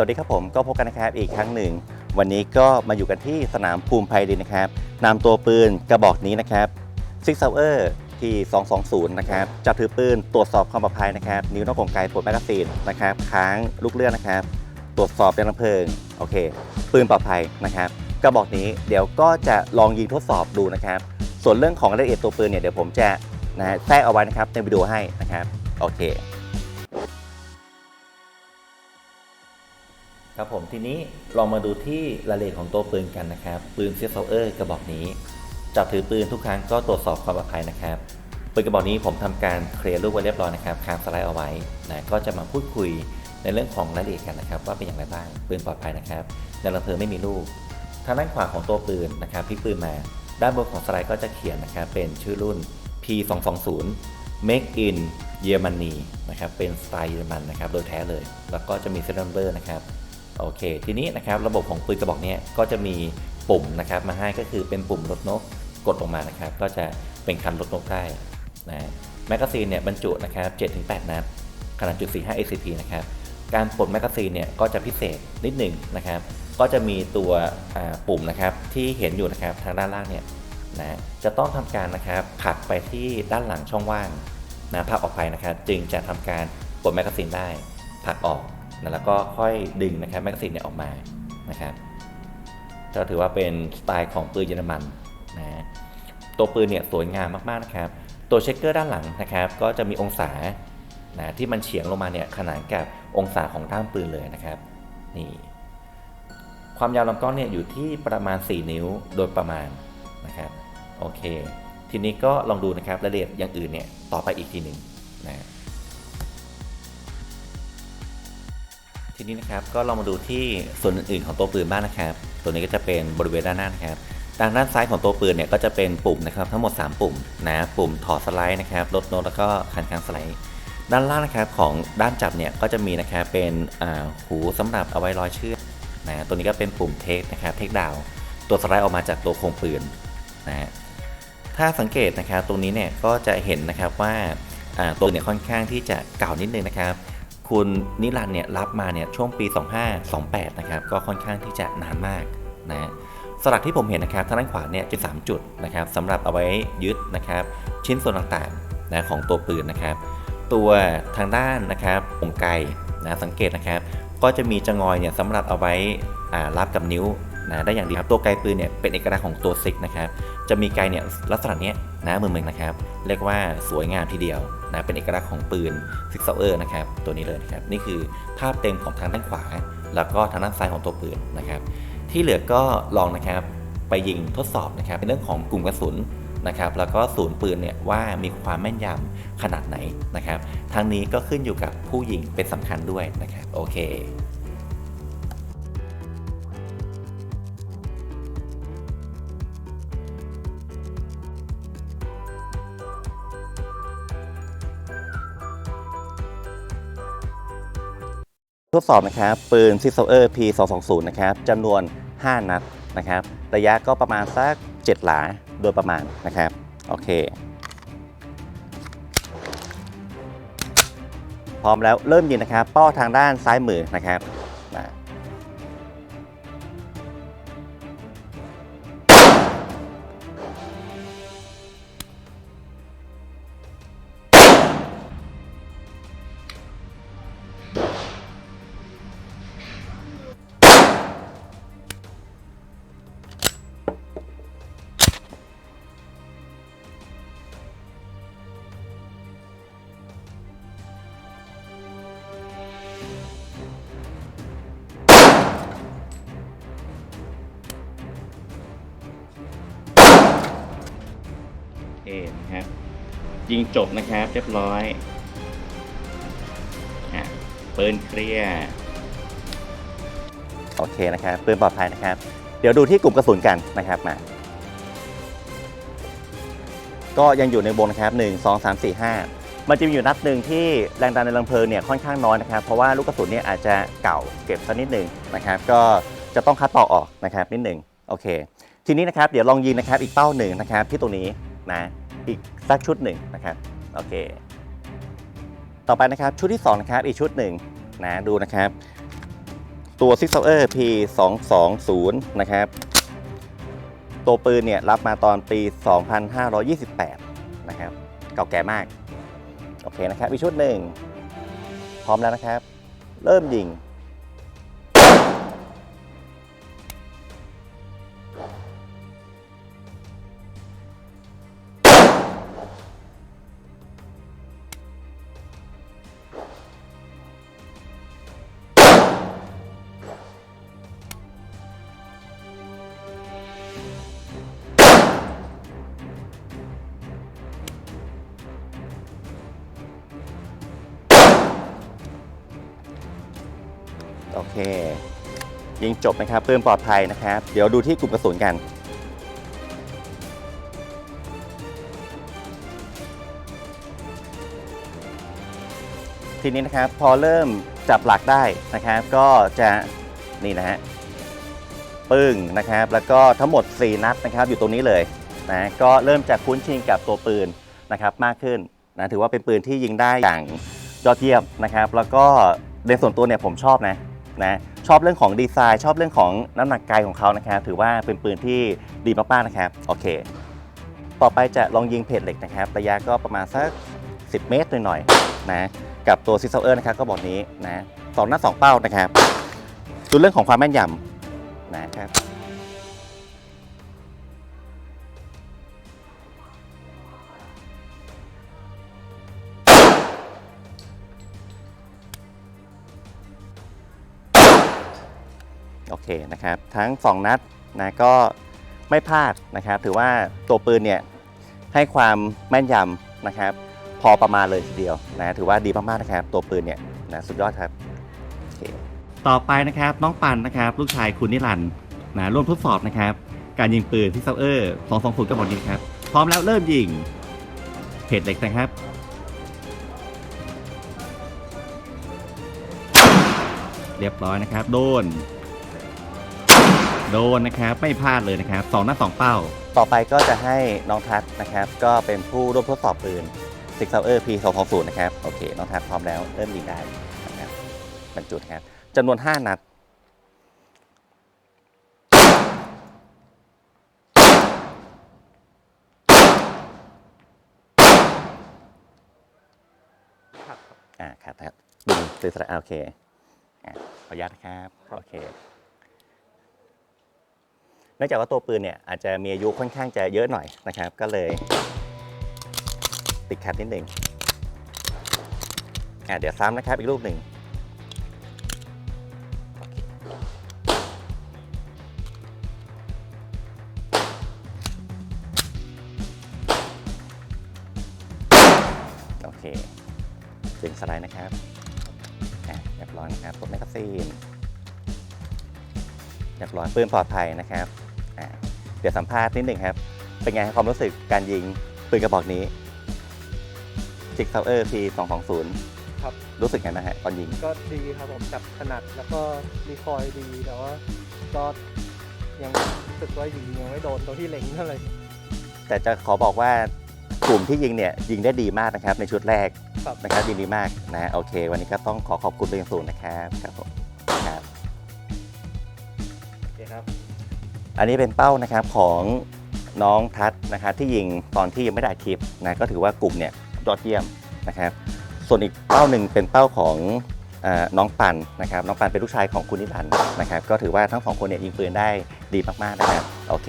วัสดีครับผมก็พบกันนะครับอีกครั้งหนึ่ง วันนี้ก็มาอยู่กันที่สนามภูมิภัยดินนะครับนำตัวปืนกระบอกนี้นะครับ Six Hour P 2 2 0 นะครับจับถือปืนตรวจสอบความปลอดภัยนะครับ นิ้วนอกกลไกปลดแมกกาซีนนะครับค้างลูกเลื่อนนะครับ ตรวจสอบยางลำเพลิงโอเค ปืนปลอดภัยนะครับกระบอกนี้เดี๋ยวก็จะลองยิงทดสอบดูนะครับ ส่วนเรื่องของรายละเอียดตัวปืนเนี่ยเดี๋ยวผมจะนะฮะแทรกเอาไว้นะครับในวิดีโอให้นะครับโอเค ครับผมทีนี้ลองมาดูที่รายละเอียดของตัวปืนกันนะครับ ปืนเซียเซเออร์กระบอกนี้ จับถือปืนทุกครั้งก็ตรวจสอบความปลอดภัยนะครับปืนกระบอกนี้ผมทำการเคลียร์รูปไว้เรียบร้อยนะครับค้างสไลด์เอาไว้นะก็จะมาพูดคุยในเรื่องของรายละเอียดกันนะครับ ว่าเป็นอย่างไรบ้างปืนปลอดภัยนะครับในลำเพลิงไม่มีลูกทางด้านขวาของตัวปืนนะครับพลิกปืนมา ด้านบนของสไลด์ก็จะเขียนนะครับเป็นชื่อรุ่น P 2 2 0 Make in เยอรมนีนะครับเป็นสไตล์เยอรมันนะครับโดยแท้เลย แล้วก็จะมีเซนเบอร์นะครับ โอเค ทีนี้นะครับระบบของปืนกระบอกนี้ก็จะมีปุ่มนะครับมาให้ก็คือเป็นปุ่มลดนกกดลงมานะครับ ก็จะเป็นคันลดนกได้นะแมกกาซีนเนี่ยบรรจุนะครับ7-8 นัดขนาดจุด45 ACP นะครับการปลดแมกกาซีนเนี่ยก็จะพิเศษนิดหนึ่งนะครับ ก็จะมีตัวปุ่มนะครับที่เห็นอยู่นะครับทางด้านล่างเนี่ยนะจะต้องทำการนะครับผลักไปที่ด้านหลังช่องว่างนะผลักออกไปนะครับ จึงจะทำการปลดแมกกาซีนได้ผลักออก นะแล้วก็ค่อยดึงนะครับแมกกาซีนเนี่ยออกมานะครับก็ถือว่าเป็นสไตล์ของปืนเยอรมันนะตัวปืนเนี่ยสวยงามมากๆนะครับ ตัวเช็คเกอร์ด้านหลังนะครับ ก็จะมีองศานะที่มันเฉียงลงมาเนี่ยขนานกับองศาของด้ามปืนเลยนะครับนี่ความยาวลำกล้องเนี่ยอยู่ที่ประมาณ 4 นิ้วโดยประมาณนะครับโอเค ทีนี้ก็ลองดูนะครับรายละเอียดอย่างอื่นเนี่ยต่อไปอีกทีหนึ่งนะ ทีนี้นะครับก็ลองมาดูที่ส่วนอื่นๆของตัวปืนบ้างนะครับ ตัวนี้ก็จะเป็นบริเวณด้านหน้านะครับทางด้านซ้ายของตัวปืนเนี่ยก็จะเป็นปุ่มนะครับทั้งหมด 3 ปุ่มนะปุ่มถอดสไลด์นะครับลดโน้ตแล้วก็คันค้างสไลด์ด้านล่างนะครับของด้านจับเนี่ยก็จะมีนะครับเป็นหูสำหรับเอาไว้ร้อยเชือกนะตัวนี้ก็เป็นปุ่มเทคนะครับเทคดาวตัวสไลด์ออกมาจากตัวโครงปืนนะฮะถ้าสังเกตนะครับตรงนี้เนี่ยก็จะเห็นนะครับว่าตัวเนี่ยค่อนข้างที่จะเก่านิดนึงนะครับ คุณนิรันด์เนี่ยรับมาเนี่ยช่วงปี 2528 นะครับก็ค่อนข้างที่จะนานมากนะสลักที่ผมเห็นนะครับทางด้านขวาเนี่ยจะ3จุดนะครับสำหรับเอาไว้ยึดนะครับชิ้นส่วนต่างๆนะของตัวปืนนะครับ ตัวทางด้านนะครับองไกนะสังเกตนะครับ ก็จะมีจงอยเนี่ยสำหรับเอาไว้รับกับนิ้วนะได้อย่างดีครับตัวไกปืนเนี่ยเป็นเอกลักษณ์ของตัวซิกนะครับ จะมีไกเนี่ยลักษณะเนี้ยนะเหมือนๆนะครับ เรียกว่าสวยงามทีเดียวนะเป็นเอกลักษณ์ของปืนซิกเซอร์นะครับตัวนี้เลยนะครับนี่คือภาพเต็มของทางด้านขวา แล้วก็ทางด้านซ้ายของตัวปืนนะครับ ที่เหลือก็ลองนะครับไปยิงทดสอบนะครับเป็นเรื่องของกลุ่มกระสุนนะครับแล้วก็ศูนย์ปืนเนี่ยว่ามีความแม่นยำขนาดไหนนะครับทางนี้ก็ขึ้นอยู่กับผู้ยิงเป็นสำคัญด้วยนะครับโอเค ทดสอบนะครับปืนซิสเออร์ P 2 2 0นะครับจำนวน 5 นัดนะครับระยะก็ประมาณสัก 7 หลาโดยประมาณนะครับโอเค พร้อมแล้วเริ่มยิงนะครับ เป้าทางด้านซ้ายมือนะครับ มาโอนะครับ ยิงจบนะครับ เรียบร้อยอะปืนเคลียร์ โอเคนะครับปืนปลอดภัยนะครับ เดี๋ยวดูที่กลุ่มกระสุนกันนะครับมา ก็ยังอยู่ในวงนะครับ1 2 3 4 5 มันจะมีอยู่นัดหนึ่งที่แรงดันในลำเพลิงเนี่ยค่อนข้างน้อยนะครับ เพราะว่าลูกกระสุนเนี่ยอาจจะเก่าเก็บสักนิดหนึ่งนะครับ ก็จะต้องคัดต่อออกนะครับนิดหนึ่งโอเค ทีนี้นะครับเดี๋ยวลองยิงนะครับอีกเป้าหนึ่งนะครับที่ตรงนี้ นะอีกสักชุดหนึ่งนะครับโอเค ต่อไปนะครับชุดที่สองนะครับอีกชุดหนึ่งนะดูนะครับ ตัว Six Hour P 2 2 0นะครับตัวปืนเนี่ยรับมาตอนปี 2528 นะครับ เก่าแก่มาก โอเคนะครับอีกชุดหนึ่งพร้อมแล้วนะครับ เริ่มยิง เค ยิงจบนะครับปืนปลอดภัยนะครับ เดี๋ยวดูที่กลุ่มกระสุนกัน ทีนี้นะครับพอเริ่มจับหลักได้นะครับ ก็จะนี่นะฮะปึ้งนะครับ แล้วก็ทั้งหมด 4 นัดนะครับ อยู่ตรงนี้เลยนะก็เริ่มจากคุ้นชินกับตัวปืนนะครับมากขึ้นนะถือว่าเป็นปืนที่ยิงได้อย่างยอดเยี่ยมนะครับ แล้วก็ในส่วนตัวเนี่ยผมชอบนะ นะชอบเรื่องของดีไซน์ ชอบเรื่องของน้ำหนักกายของเขานะครับถือว่าเป็นปืนที่ดีมากๆนะครับโอเค ต่อไปจะลองยิงเพจเหล็กนะครับระยะก็ประมาณสัก 10 เมตรหน่อยๆนะกับตัวซิซเออร์นะครับก็บอกนี้นะสองหน้าสองเป้านะครับดูเรื่องของความแม่นยำนะครับ โอเคนะครับ ทั้ง 2 นัดนะก็ไม่พลาดนะครับ ถือว่าตัวปืนเนี่ยให้ความแม่นยำนะครับ พอประมาณเลยทีเดียวนะถือว่าดีมากๆนะครับ ตัวปืนเนี่ยนะสุดยอดครับโอเคต่อไปนะครับน้องปันนะครับลูกชายคุณนิรันดร์นะร่วมทดสอบนะครับ การยิงปืนที่เซาเออร์220กระบอกนี้ครับ พร้อมแล้วเริ่มยิงเพจเหล็กนะครับเรียบร้อยนะครับ โดน โดนนะครับไม่พลาดเลยนะครับสองหน้าสองเป้า ต่อไปก็จะให้น้องทัศน์นะครับ ก็เป็นผู้ร่วมทดสอบปืน Six Hour P 2 2 0นะครับ โอเค น้องทัศน์พร้อมแล้วเริ่มยิงได้นะครับบรรจุครับจำนวน 5 นัดครับอ่าครับครับดึงสื่อสารอ่าโอเคอ่าขออนุญาตนะครับ โอเคเนื่องจากว่าตัวปืนเนี่ยอาจจะมีอายุค่อนข้างจะเยอะหน่อยนะครับ ก็เลยติดขัดนิดหนึ่งอ่าเดี๋ยวซ้ำนะครับอีกลูกหนึ่งโอเคดึงสไลด์นะครับอะเรียบร้อยนะครับกดแมกกาซีนเรียบร้อยปืนปลอดภัยนะครับ เดี๋ยวสัมภาษณ์นิดหนึ่งครับ เป็นไงครับความรู้สึกการยิงปืนกระบอกนี้ Six Hour P 2 2 0ครับ รู้สึกไงนะฮะตอนยิง ก็ดีครับผมจับถนัดแล้วก็รีคอยล์ดีแต่ว่าก็ยังรู้สึกว่ายิงยังไม่โดนตรงที่เล็งเท่าไหร่แต่จะขอบอกว่ากลุ่มที่ยิงเนี่ยยิงได้ดีมากนะครับในชุดแรกครับนะครับยิงดีมากนะโอเค วันนี้ก็ต้องขอขอบคุณเป็นอย่างสูงนะครับครับผมครับโอเคครับ อันนี้เป็นเป้านะครับของน้องทัศนะครับที่ยิงตอนที่ยังไม่ได้คลิปนะก็ถือว่ากลุ่มเนี่ยยอดเยี่ยมนะครับ ส่วนอีกเป้าหนึ่งเป็นเป้าของอน้องปันนะครับน้องปันเป็นลูกชายของคุณนิรันด์นะครับ ก็ถือว่าทั้งสองคนเนี่ยยิงปืนได้ดีมากๆนะครับโอเค